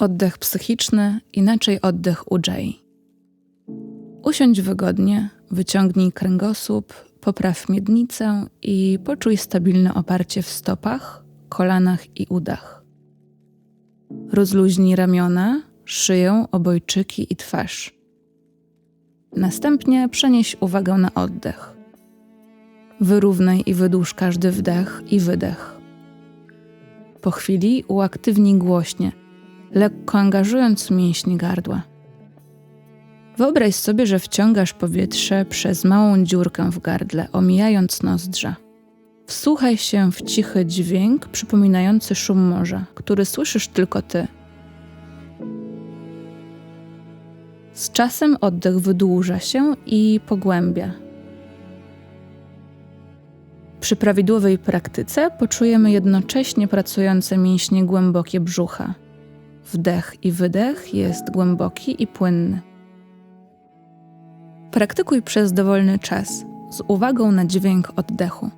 Oddech psychiczny, inaczej oddech UJ. Usiądź wygodnie, wyciągnij kręgosłup, popraw miednicę i poczuj stabilne oparcie w stopach, kolanach i udach. Rozluźnij ramiona, szyję, obojczyki i twarz. Następnie przenieś uwagę na oddech. Wyrównaj i wydłuż każdy wdech i wydech. Po chwili uaktywnij głośnie, lekko angażując mięśnie gardła. Wyobraź sobie, że wciągasz powietrze przez małą dziurkę w gardle, omijając nozdrza. Wsłuchaj się w cichy dźwięk przypominający szum morza, który słyszysz tylko ty. Z czasem oddech wydłuża się i pogłębia. Przy prawidłowej praktyce poczujemy jednocześnie pracujące mięśnie głębokie brzucha. Wdech i wydech jest głęboki i płynny. Praktykuj przez dowolny czas, z uwagą na dźwięk oddechu.